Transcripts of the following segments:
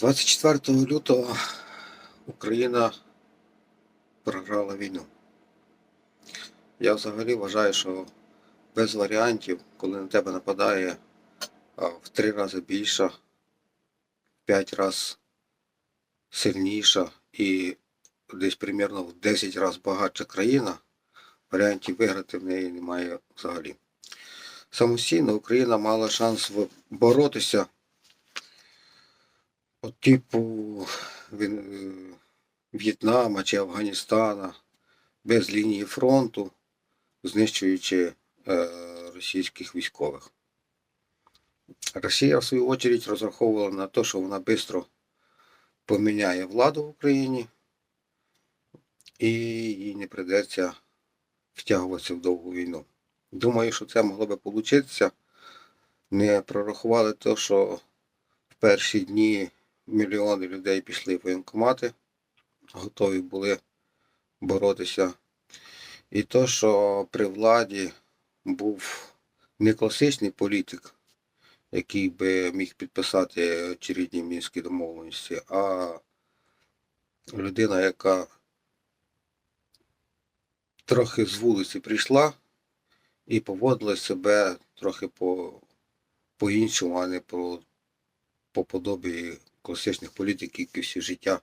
24 лютого Україна програла війну. Я взагалі вважаю, що без варіантів, коли на тебе нападає в три рази більша, в п'ять разів сильніша і десь примерно в 10 разів багатша країна, варіантів виграти в неї немає взагалі. Самостійно Україна мала шанс боротися по типу е, В'єтнама чи Афганістана без лінії фронту, знищуючи е, російських військових. Росія, в свою очередь, розраховувала на те, що вона швидко поміняє владу в Україні і їй не придеться втягуватися в довгу війну. Думаю, що це могло би получитися. Не прорахували те, що в перші дні мільйони людей пішли в воєнкомати, готові були боротися. І то, що при владі був не класичний політик, який би міг підписати очередні мінські домовленості, а людина, яка трохи з вулиці прийшла і поводила себе трохи по, по-іншому, а не по, по подобі класичних політиків, які всі життя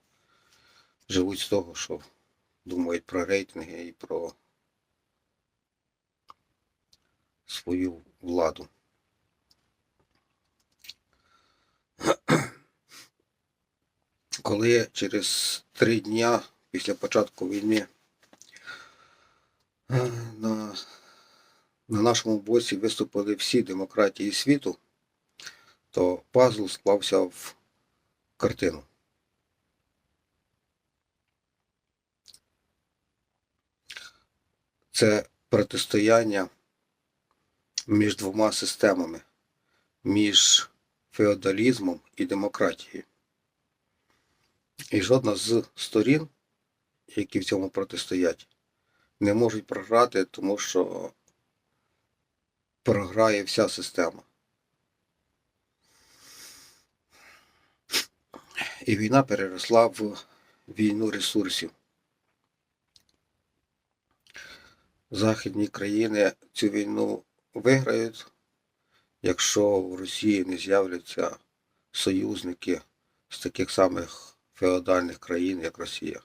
живуть з того, що думають про рейтинги і про свою владу. Коли через три дня після початку війни е, на, на нашому боці виступили всі демократії світу, то пазл склався в картину. Це протистояння між двома системами, між феодалізмом і демократією. І жодна з сторін, які в цьому протистоять, не можуть програти, тому що програє вся система. І війна переросла в війну ресурсів. Західні країни цю війну виграють, якщо в Росії не з'являться союзники з таких самих феодальних країн, як Росія.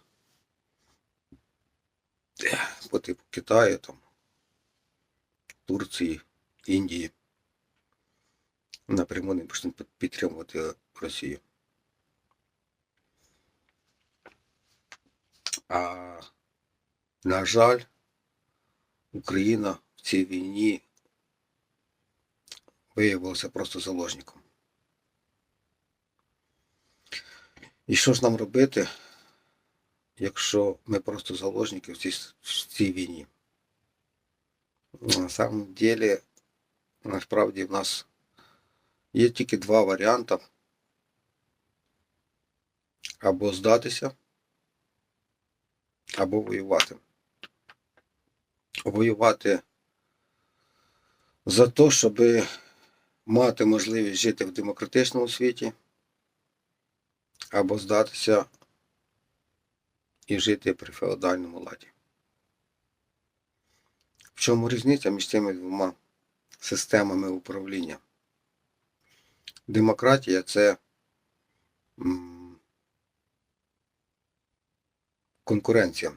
По типу Китаю, там, Турції, Індії. Напряму не почнуть підтримувати Росію. А на жаль, Україна в цій війні виявилася просто заложником. І що ж нам робити, якщо ми просто заложники в цій, в цій війні? На самом деле, насправді в нас є тільки два варіанти. Або здатися, або воювати. Воювати за те, щоб мати можливість жити в демократичному світі, або здатися і жити при феодальному ладі. В чому різниця між цими двома системами управління? Демократія це конкуренція.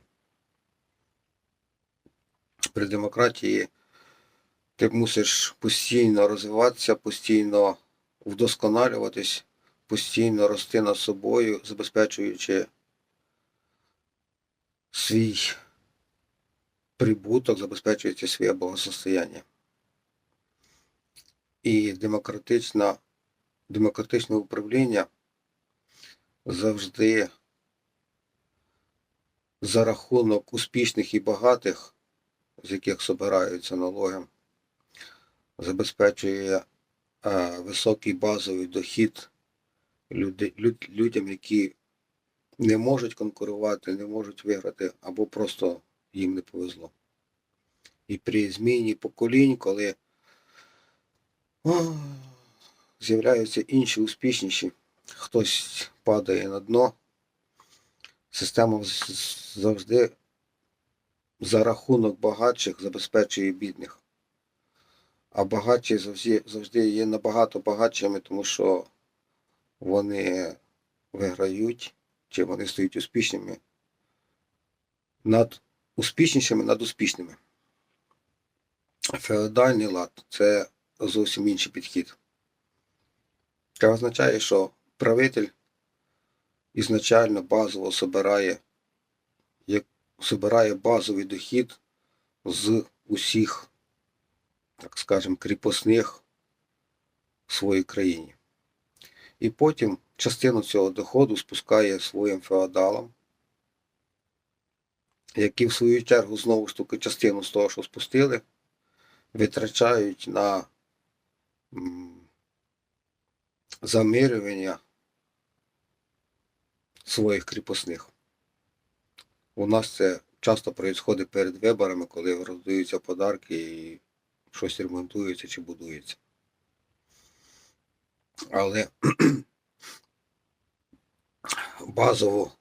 При демократії ти мусиш постійно розвиватися, постійно вдосконалюватись, постійно рости над собою, забезпечуючи свій прибуток, забезпечуючи своє благосостояння. І демократичне управління завжди за рахунок успішних і багатих, з яких збираються налоги, забезпечує е, високий базовий дохід люди, люд, людям, які не можуть конкурувати, не можуть виграти, або просто їм не повезло. І при зміні поколінь, коли з'являються інші успішніші, хтось падає на дно, система завжди за рахунок багатших забезпечує бідних. А багатші завжди, завжди є набагато багатшими, тому що вони виграють, чи вони стають успішними над успішнішими над успішними. Феодальний лад це зовсім інший підхід. Це означає, що правитель ізначально базово собирає, як, собирає базовий дохід з усіх, так скажемо, кріпосних в своїй країні. І потім частину цього доходу спускає своїм феодалам, які в свою чергу знову ж таки частину з того, що спустили, витрачають на замирювання своїх кріпосних. У нас це часто відбувається перед виборами, коли роздаються подарки і щось ремонтується чи будується. Але базову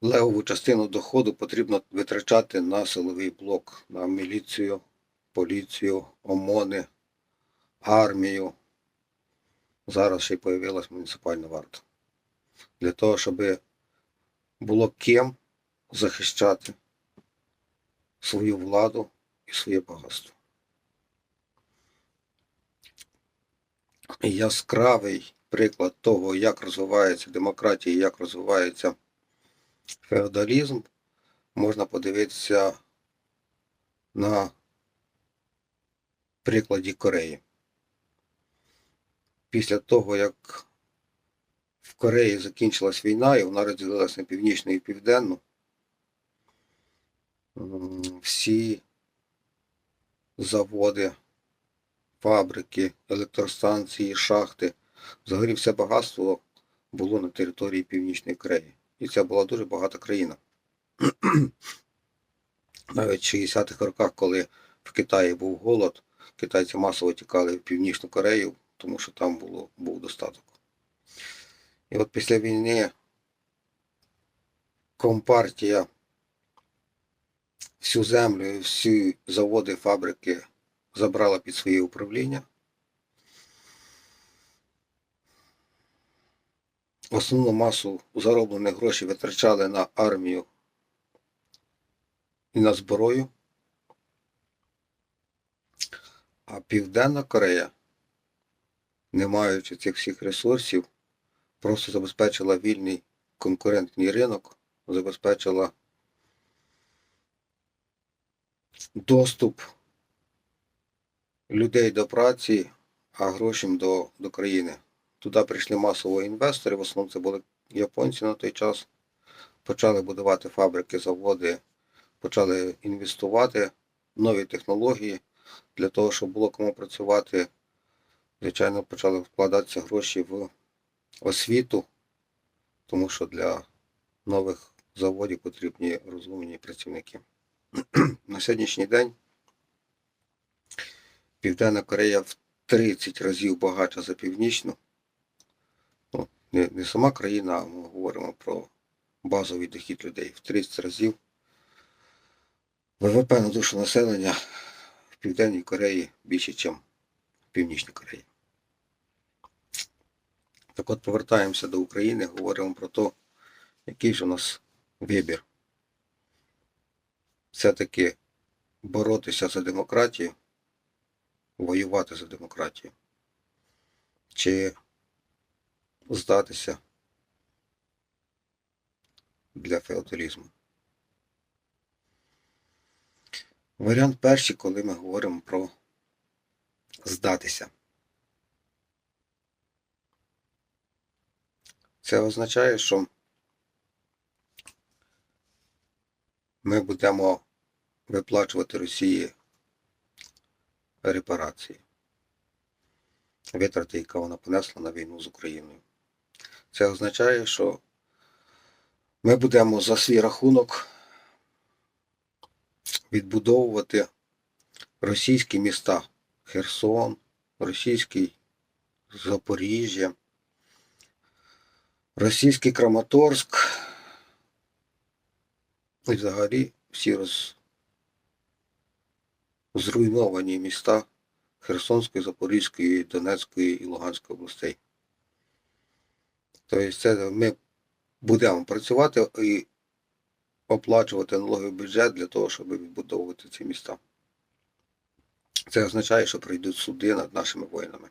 левову частину доходу потрібно витрачати на силовий блок, на міліцію, поліцію, ОМОНи, армію. Зараз ще й появилась муніципальна варта. Для того, щоб було ким захищати свою владу і своє багатство. Яскравий приклад того, як розвивається демократія, як розвивається феодалізм, можна подивитися на прикладі Кореї. Після того, як в Кореї закінчилась війна і вона розділилася на північну і південну, всі заводи, фабрики, електростанції, шахти, взагалі все багатство було на території Північної Кореї. І це була дуже багата країна. Навіть в 60-х роках, коли в Китаї був голод, китайці масово тікали в Північну Корею, тому що там було, був достаток. І от після війни компартія всю землю, всі заводи, фабрики забрала під своє управління. Основну масу зароблених грошей витрачали на армію і на зброю. А Південна Корея, не маючи цих всіх ресурсів, просто забезпечила вільний конкурентний ринок, забезпечила доступ людей до праці, а грошей до, до країни. Туди прийшли масово інвестори, в основному це були японці на той час. Почали будувати фабрики, заводи, почали інвестувати в нові технології для того, щоб було кому працювати. Звичайно, почали вкладатися гроші в освіту, тому що для нових заводів потрібні розумні працівники. На сьогоднішній день Південна Корея в 30 разів багатша за північну. Ну, не, не сама країна, а ми говоримо про базовий дохід людей в 30 разів. ВВП на душу населення в Південній Кореї більше, ніж в Північній Кореї. Так от повертаємося до України, говоримо про те, який ж у нас вибір. Все-таки боротися за демократію, воювати за демократію, чи здатися для феодалізму. Варіант перший, коли ми говоримо про здатися. Це означає, що ми будемо виплачувати Росії репарації, витрати, яка вона понесла на війну з Україною. Це означає, що ми будемо за свій рахунок відбудовувати російські міста Херсон, російський Запоріжжя, Російський Краматорськ і взагалі всі роз... зруйновані міста Херсонської, Запорізької, Донецької і Луганської областей. Тобто це ми будемо працювати і оплачувати налоговий бюджет для того, щоб відбудовувати ці міста. Це означає, що прийдуть суди над нашими воїнами.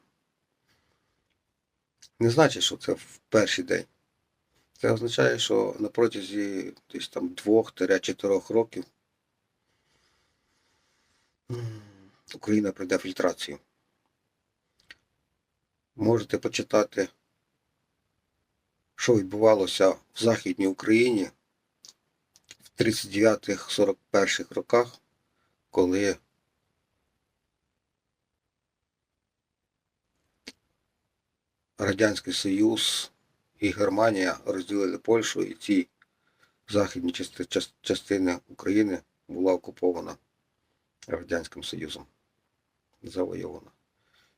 Не значить, що це в перший день. Це означає, що на протязі десь там двох-чотирьох років Україна пройде фільтрацію. Можете почитати, що відбувалося в Західній Україні в 39-41 роках, коли Радянський Союз і Германія розділили Польщу, і ці західні частини України була окупована Радянським Союзом. Завойована.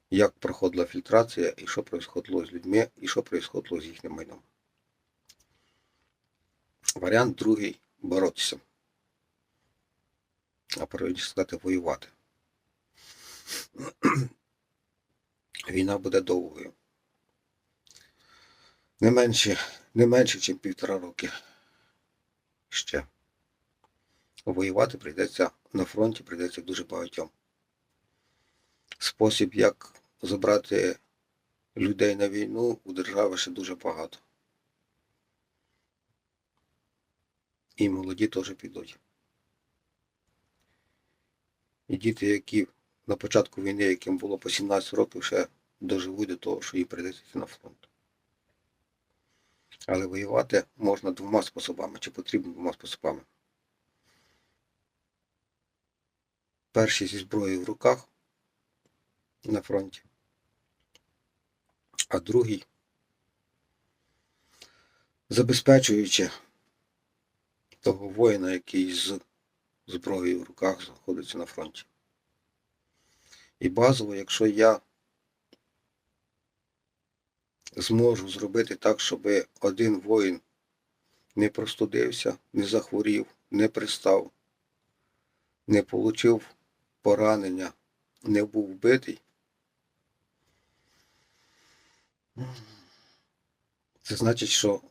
Як проходила фільтрація, і що происходило з людьми, і що происходило з їхнім майном. Варіант другий боротися. А правильніше сказати, воювати. Війна буде довгою. Не менше, не менше, ніж півтора роки ще. Воювати прийдеться на фронті, прийдеться дуже багатьом. Спосіб, як забрати людей на війну, у держави ще дуже багато. І молоді теж підуть. І діти, які на початку війни, яким було по 17 років, ще доживуть до того, що їм прийдеться на фронт. Але воювати можна двома способами, чи потрібно двома способами. Перший зі зброєю в руках на фронті, а другий забезпечуючи того воїна, який з зброєю в руках знаходиться на фронті. І базово, якщо я зможу зробити так, щоб один воїн не простудився, не захворів, не пристав, не отримав поранення, не був вбитий. Це значить, що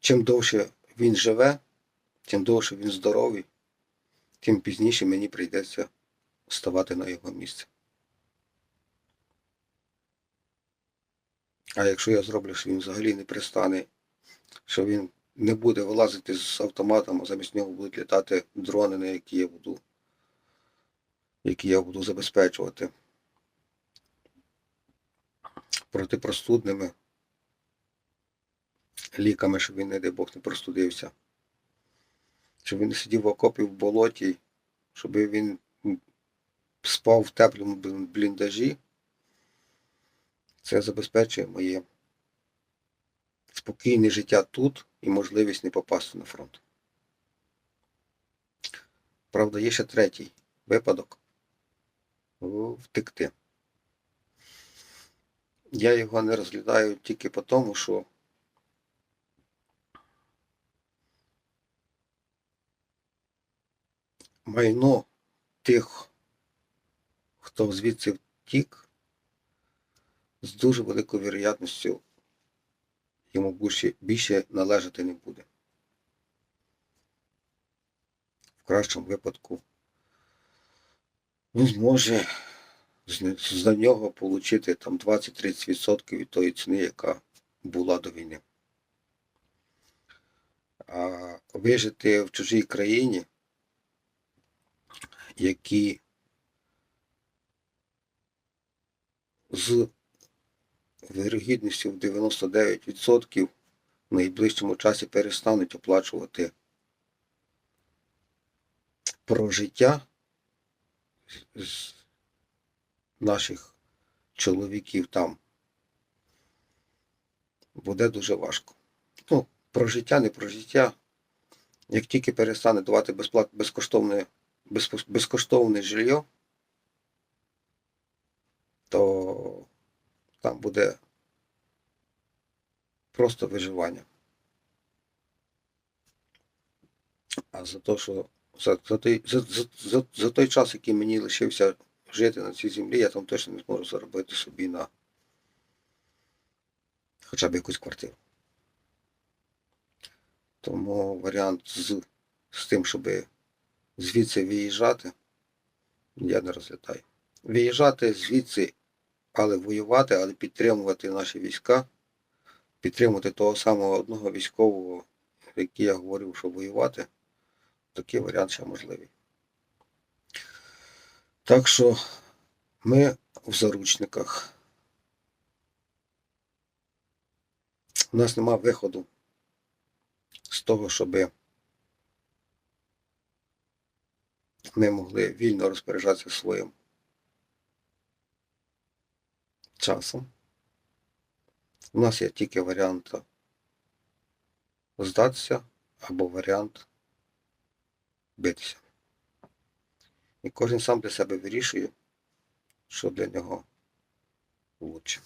чим довше він живе, чим довше він здоровий, тим пізніше мені прийдеться ставати на його місце. А якщо я зроблю, що він взагалі не пристане, що він не буде вилазити з автоматом, а замість нього будуть літати дрони, на які я буду, які я буду забезпечувати протипростудними ліками, щоб він, не дай Бог, не простудився. Щоб він не сидів в окопі в болоті, щоб він спав в теплому бліндажі. Це забезпечує моє спокійне життя тут і можливість не попасти на фронт. Правда, є ще третій випадок втекти. Я його не розглядаю тільки по тому, що майно тих, хто звідси втік, з дуже великою вірогідністю йому більше, більше належати не буде. В кращому випадку він зможе з, з нього отримати там 20-30% від тої ціни, яка була до війни. А вижити в чужій країні, які з вирогідністю в 99% в найближчому часі перестануть оплачувати прожиття з наших чоловіків там. Буде дуже важко. Ну, прожиття, не прожиття. Як тільки перестане давати безплат, безкоштовне, без, безкоштовне жилье, то там буде просто виживання. А за те, що за, за, той, за, за, за, той час, який мені лишився жити на цій землі, я там точно не зможу заробити собі на хоча б якусь квартиру. Тому варіант з, з тим, щоб звідси виїжджати, я не розглядаю. Виїжджати звідси, але воювати, але підтримувати наші війська, підтримувати того самого одного військового, який я говорив, що воювати, такий варіант ще можливий. Так що ми в заручниках. У нас нема виходу з того, щоб ми могли вільно розпоряджатися своїм часом. У нас є тільки варіант здатися або варіант битися. І кожен сам для себе вирішує, що для нього лучше.